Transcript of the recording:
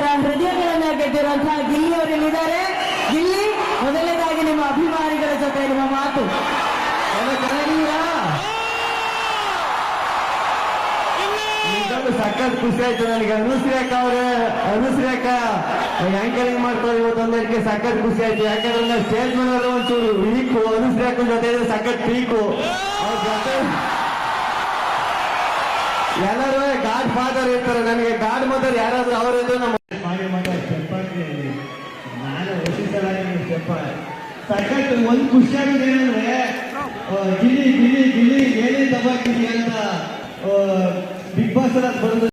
ಅವರ ಹೃದಯಗಳನ್ನ ಗೆದ್ದಿರುವಂತಹ ಗಿಲ್ಲಿ ಅವರಲ್ಲಿದ್ದಾರೆ ಗಿಲ್ಲಿ, ಮೊದಲನೇದಾಗಿ ನಿಮ್ಮ ಅಭಿಮಾನಿಗಳ ಜೊತೆ ನಿಮ್ಮ ಮಾತು. ಸಖತ್ ಖುಷಿ ಆಯ್ತು ನನಗೆ. ಅನುಸ್ರೇಖ ಅವ್ರೆ ಅನುಸ್ರೇಖ ಆಂಕರಿಂಗ್ ಮಾಡ್ತಾರೆ ಇವತ್ತು ಒಂದಕ್ಕೆ ಸಖತ್ ಖುಷಿ ಆಯ್ತು. ಯಾಕಂದ್ರೆ ನಾವು ಸ್ಟೇಜ್ ಮೇಲೆ ಒಂಚೂರು ವೀಕು ಅನುಸ್ರೇಖ ಜೊತೆ ಸಖತ್ ಪೀಕು ಎಲ್ಲರೂ ಗಾಡ್ ಫಾದರ್ ಇರ್ತಾರೆ. ನನಗೆ ಗಾಡ್ ಮದರ್ ಯಾರಾದ್ರೂ ಅವರಿದ್ರು ನಮ್ಮ ನಾನು ವರ್ಷಿಸಲ ಏನಪ್ಪ ಸಖತ್ ಒಂದು ಖುಷಿಯಾಗಿದೆ ಏನಂದ್ರೆ ಗಿಲ್ಲಿ ಗಿಲ್ಲಿ ಗಿಲ್ಲಿ ಏನೇ ತಗೋತೀನಿ ಅಂತ ಬಿಗ್ ಬಾಸ್ ಎಲ್ಲ ಬರೋದು